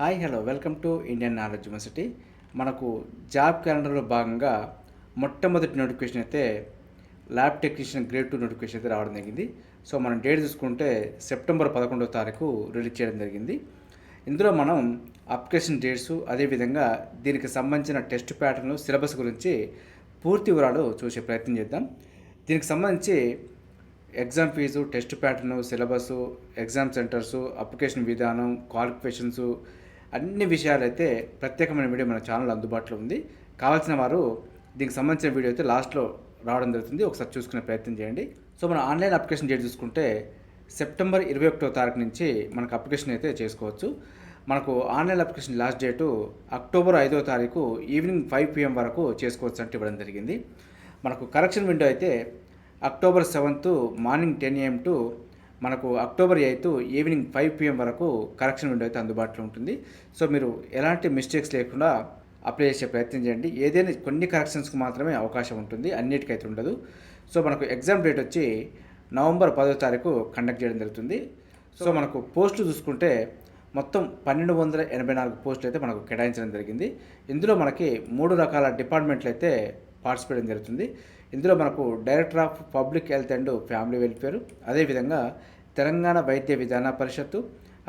Hi hello. Welcome to Indian knowledge university. మనకు job క్యాలెండర్లో భాగంగా మొట్టమొదటి నోటిఫికేషన్ అయితే lab technician grade two notification అయితే రావడం జరిగింది. సో మనం డేట్ చూసుకుంటే సెప్టెంబర్ పదకొండవ తారీఖు రిలీజ్ చేయడం జరిగింది. ఇందులో మనం అప్లికేషన్ డేట్స్ అదేవిధంగా దీనికి సంబంధించిన టెస్ట్ ప్యాటర్న్ సిలబస్ గురించి పూర్తి వివరాలు చూసే ప్రయత్నం చేద్దాం. దీనికి సంబంధించి exam fees test pattern syllabus exam centres application విధానం క్వాలిఫికేషన్స్ అన్ని విషయాలు అయితే ప్రత్యేకమైన వీడియో మన ఛానల్ అందుబాటులో ఉంది. కావాల్సిన వారు దీనికి సంబంధించిన వీడియో అయితే లాస్ట్లో రావడం జరుగుతుంది. ఒకసారి చూసుకునే ప్రయత్నం చేయండి. సో మన ఆన్లైన్ అప్లికేషన్ డేట్ చూసుకుంటే సెప్టెంబర్ ఇరవై ఒకటో తారీఖు నుంచి మనకు అప్లికేషన్ అయితే చేసుకోవచ్చు. మనకు online application last date October ఐదో తారీఖు ఈవినింగ్ ఫైవ్ పిఎం వరకు చేసుకోవచ్చు అంటే ఇవ్వడం జరిగింది. మనకు కరెక్షన్ విండో అయితే October seventh morning ten AM to మనకు October eighth evening five PM వరకు కరెక్షన్ విండో అయితే అందుబాటులో ఉంటుంది. సో మీరు ఎలాంటి మిస్టేక్స్ లేకుండా అప్లై చేసే ప్రయత్నం చేయండి. ఏదైనా కొన్ని కరెక్షన్స్కి మాత్రమే అవకాశం ఉంటుంది. అన్నిటికైతే ఉండదు. సో మనకు ఎగ్జామ్ డేట్ వచ్చి నవంబర్ పదో తారీఖు కండక్ట్ చేయడం జరుగుతుంది. సో మనకు పోస్టులు చూసుకుంటే మొత్తం పన్నెండు వందల ఎనభై నాలుగు పోస్టులు అయితే మనకు కేటాయించడం జరిగింది. ఇందులో మనకి మూడు రకాల డిపార్ట్మెంట్లు అయితే పార్టిసిపేట్ జరుగుతుంది. ఇందులో మనకు director of public health and family welfare అదేవిధంగా తెలంగాణ వైద్య విధాన పరిషత్తు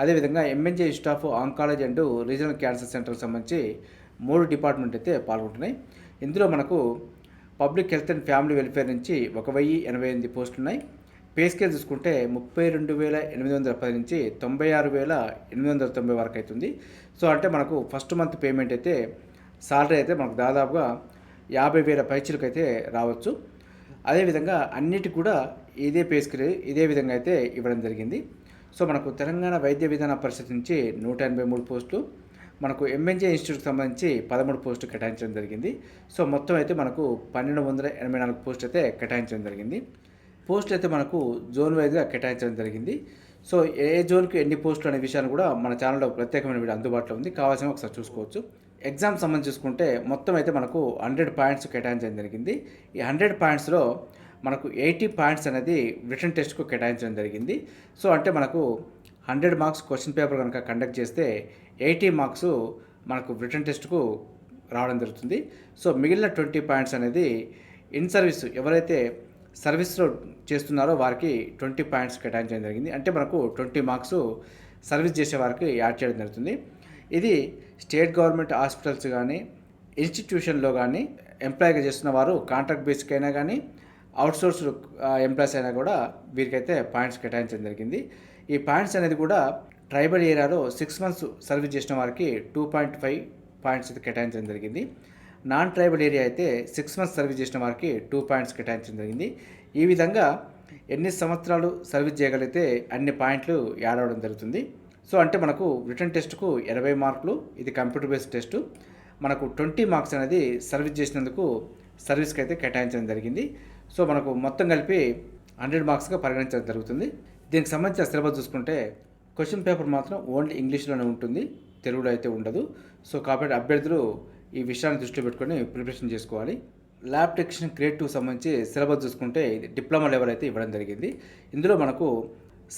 అదేవిధంగా MNJ staff oncology and regional cancer సెంటర్కి సంబంధించి మూడు డిపార్ట్మెంట్ అయితే పాల్గొంటున్నాయి. ఇందులో మనకు public health and family welfare నుంచి ఒక వెయ్యి ఎనభై ఎనిమిది పోస్టులు ఉన్నాయి. పే స్కేల్ చూసుకుంటే ముప్పై రెండు వేల ఎనిమిది వందల పది నుంచి తొంభై ఆరు వేల ఎనిమిది వందల తొంభై వరకు అవుతుంది. సో అంటే మనకు ఫస్ట్ మంత్ పేమెంట్ అయితే సాలరీ అయితే మనకు దాదాపుగా యాభై వేల పైచీలకు అయితే రావచ్చు అదేవిధంగా అన్నిటి కూడా ఇదే పేస్కి ఇదే విధంగా అయితే ఇవ్వడం జరిగింది. సో మనకు తెలంగాణ వైద్య విధాన పరిషత్ నుంచి నూట ఎనభై మూడు పోస్టులు మనకు ఎంఎన్జే ఇన్స్టిట్యూట్కి సంబంధించి పదమూడు పోస్టులు కేటాయించడం జరిగింది. సో మొత్తం అయితే మనకు పన్నెండు వందల ఎనభై నాలుగు పోస్టులు అయితే కేటాయించడం జరిగింది. పోస్టులు అయితే మనకు జోన్ వైజ్గా కేటాయించడం జరిగింది. సో ఏ జోన్కి ఎన్ని పోస్టులు అనే విషయాన్ని కూడా మన ఛానల్లో ప్రత్యేకమైన వీడియో అందుబాటులో ఉంది. కావాల్సిన ఒకసారి చూసుకోవచ్చు. ఎగ్జామ్ సంబంధించి చూసుకుంటే మొత్తం అయితే మనకు హండ్రెడ్ పాయింట్స్ కేటాయించడం జరిగింది. ఈ హండ్రెడ్ పాయింట్స్లో మనకు ఎయిటీ పాయింట్స్ అనేది రిటర్న్ టెస్ట్కు కేటాయించడం జరిగింది. సో అంటే మనకు హండ్రెడ్ మార్క్స్ క్వశ్చన్ పేపర్ కనుక కండక్ట్ చేస్తే ఎయిటీ మార్క్స్ మనకు రిటర్న్ టెస్ట్కు రావడం జరుగుతుంది. సో మిగిలిన ట్వంటీ పాయింట్స్ అనేది ఇన్ సర్వీస్ ఎవరైతే సర్వీస్లో చేస్తున్నారో వారికి ట్వంటీ పాయింట్స్ కేటాయించడం జరిగింది. అంటే మనకు ట్వంటీ మార్క్స్ సర్వీస్ చేసే వారికి యాడ్ చేయడం జరుగుతుంది. ఇది స్టేట్ గవర్నమెంట్ హాస్పిటల్స్ కానీ ఇన్స్టిట్యూషన్లో కానీ ఎంప్లాయ్గా చేస్తున్న వారు కాంట్రాక్ట్ బేసిక్ అయినా కానీ అవుట్సోర్స్ ఎంప్లాయీస్ అయినా కూడా వీరికైతే పాయింట్స్ కేటాయించడం జరిగింది. ఈ పాయింట్స్ అనేది కూడా ట్రైబల్ ఏరియాలో సిక్స్ మంత్స్ సర్వీస్ చేసిన వారికి టూ పాయింట్ ఫైవ్ పాయింట్స్ అయితే కేటాయించడం జరిగింది. నాన్ ట్రైబల్ ఏరియా అయితే సిక్స్ మంత్స్ సర్వీస్ చేసిన వారికి టూ పాయింట్స్ కేటాయించడం జరిగింది. ఈ విధంగా ఎన్ని సంవత్సరాలు సర్వీస్ చేయగలిగితే అన్ని పాయింట్లు యాడ్ అవ్వడం జరుగుతుంది. సో అంటే మనకు రిటర్న్ టెస్ట్కు ఎనభై మార్కులు ఇది కంప్యూటర్ బేస్డ్ టెస్ట్ మనకు ట్వంటీ మార్క్స్ అనేది సర్వీస్ చేసినందుకు సర్వీస్కి అయితే కేటాయించడం జరిగింది. సో మనకు మొత్తం కలిపి హండ్రెడ్ మార్క్స్గా పరిగణించడం జరుగుతుంది. దీనికి సంబంధించిన సిలబస్ చూసుకుంటే క్వశ్చన్ పేపర్ మాత్రం ఓన్లీ ఇంగ్లీష్లోనే ఉంటుంది తెలుగులో అయితే ఉండదు. సో కాబట్టి అభ్యర్థులు ఈ విషయాన్ని దృష్టిలో పెట్టుకొని ప్రిపరేషన్ చేసుకోవాలి. ల్యాబ్ టెక్నీషియన్ గ్రేడ్ టూ సంబంధించి సిలబస్ చూసుకుంటే ఇది డిప్లొమా లెవెల్ అయితే ఇవ్వడం జరిగింది. ఇందులో మనకు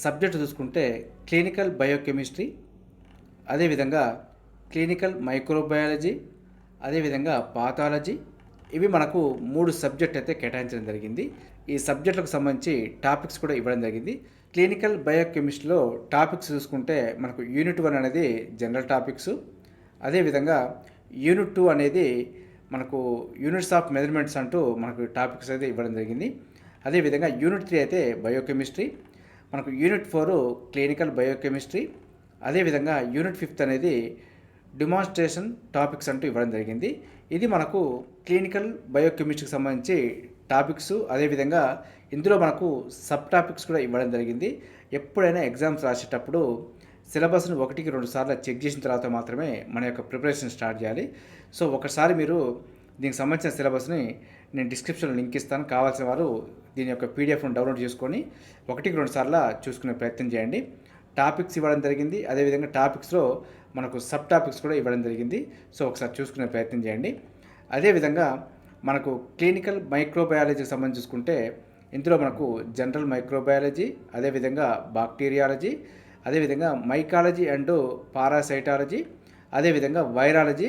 సబ్జెక్ట్ చూసుకుంటే క్లినికల్ బయోకెమిస్ట్రీ అదేవిధంగా క్లినికల్ మైక్రోబయాలజీ అదేవిధంగా పాథాలజీ. ఇవి మనకు మూడు సబ్జెక్ట్ అయితే కేటాయించడం జరిగింది. ఈ సబ్జెక్టులకు సంబంధించి టాపిక్స్ కూడా ఇవ్వడం జరిగింది. క్లినికల్ బయోకెమిస్ట్రీలో టాపిక్స్ చూసుకుంటే మనకు యూనిట్ వన్ అనేది జనరల్ టాపిక్స్. అదేవిధంగా యూనిట్ టూ అనేది మనకు యూనిట్స్ ఆఫ్ మెజర్మెంట్స్ అంటూ మనకు టాపిక్స్ అయితే ఇవ్వడం జరిగింది. అదేవిధంగా యూనిట్ త్రీ అయితే బయోకెమిస్ట్రీ. మనకు యూనిట్ ఫోర్ క్లినికల్ బయోకెమిస్ట్రీ అదేవిధంగా యూనిట్ ఫిఫ్త్ అనేది డిమాన్స్ట్రేషన్ టాపిక్స్ అంటూ ఇవ్వడం జరిగింది. ఇది మనకు క్లినికల్ బయోకెమిస్ట్రీకి సంబంధించి టాపిక్స్ అదేవిధంగా ఇందులో మనకు సబ్ టాపిక్స్ కూడా ఇవ్వడం జరిగింది. ఎప్పుడైనా ఎగ్జామ్స్ రాసేటప్పుడు సిలబస్ను ఒకటికి రెండు సార్లు చెక్ చేసిన తర్వాత మాత్రమే మన యొక్క ప్రిపరేషన్ స్టార్ట్ చేయాలి. సో ఒకసారి మీరు దీనికి సంబంధించిన సిలబస్ని నేను డిస్క్రిప్షన్లో లింక్ ఇస్తాను. కావాల్సిన వారు దీని యొక్క పీడిఎఫ్ను డౌన్లోడ్ చేసుకొని ఒకటికి రెండు సార్లు చూసుకునే ప్రయత్నం చేయండి. టాపిక్స్ ఇవ్వడం జరిగింది. అదేవిధంగా టాపిక్స్లో మనకు సబ్ టాపిక్స్ కూడా ఇవ్వడం జరిగింది. సో ఒకసారి చూసుకునే ప్రయత్నం చేయండి. అదేవిధంగా మనకు క్లినికల్ మైక్రోబయాలజీకి సంబంధించి చూసుకుంటే ఇందులో మనకు జనరల్ మైక్రోబయాలజీ అదేవిధంగా బాక్టీరియాలజీ అదేవిధంగా మైకాలజీ అండ్ పారాసైటాలజీ అదేవిధంగా virology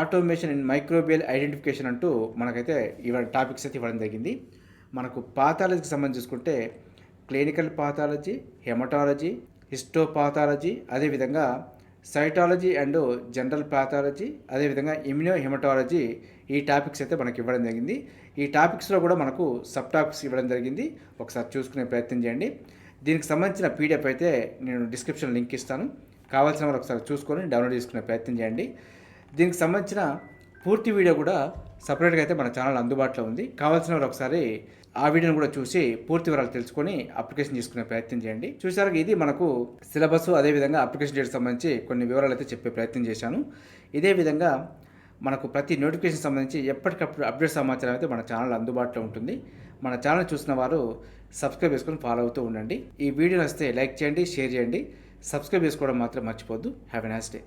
automation and microbial identification అంటూ మనకైతే ఇవాళ టాపిక్స్ అయితే ఇవ్వడం జరిగింది. మనకు పాథాలజీకి సంబంధించి చూసుకుంటే క్లినికల్ పాథాలజీ హెమటాలజీ హిస్టోపాథాలజీ అదేవిధంగా సైటాలజీ అండ్ జనరల్ పాథాలజీ అదేవిధంగా ఇమ్యూనో హెమటాలజీ ఈ టాపిక్స్ అయితే మనకి ఇవ్వడం జరిగింది. ఈ టాపిక్స్లో కూడా మనకు సబ్ టాపిక్స్ ఇవ్వడం జరిగింది. ఒకసారి చూసుకునే ప్రయత్నం చేయండి. దీనికి సంబంధించిన పీడిఎఫ్ అయితే నేను డిస్క్రిప్షన్ లింక్ ఇస్తాను. కావాల్సిన వారు ఒకసారి చూసుకొని డౌన్లోడ్ చేసుకునే ప్రయత్నం చేయండి. దీనికి సంబంధించిన పూర్తి వీడియో కూడా సపరేట్గా అయితే మన ఛానల్ అందుబాటులో ఉంది. కావాల్సిన వారు ఒకసారి ఆ వీడియోని కూడా చూసి పూర్తి వివరాలు తెలుసుకొని అప్లికేషన్ చేసుకునే ప్రయత్నం చేయండి. చూసారా ఇది మనకు సిలబస్ అదేవిధంగా అప్లికేషన్ డేట్ సంబంధించి కొన్ని వివరాలు అయితే చెప్పే ప్రయత్నం చేశాను. ఇదే విధంగా మనకు ప్రతి నోటిఫికేషన్ సంబంధించి ఎప్పటికప్పుడు అప్డేట్ సమాచారం అయితే మన ఛానల్ అందుబాటులో ఉంటుంది. మన ఛానల్ చూసిన వారు సబ్స్క్రైబ్ చేసుకొని ఫాలో అవుతూ ఉండండి. ఈ వీడియో వస్తే లైక్ చేయండి షేర్ చేయండి. సబ్స్క్రైబ్ చేసుకోవడం మాత్రం మర్చిపోద్దు హ్యావ్ ఎ నైస్ డే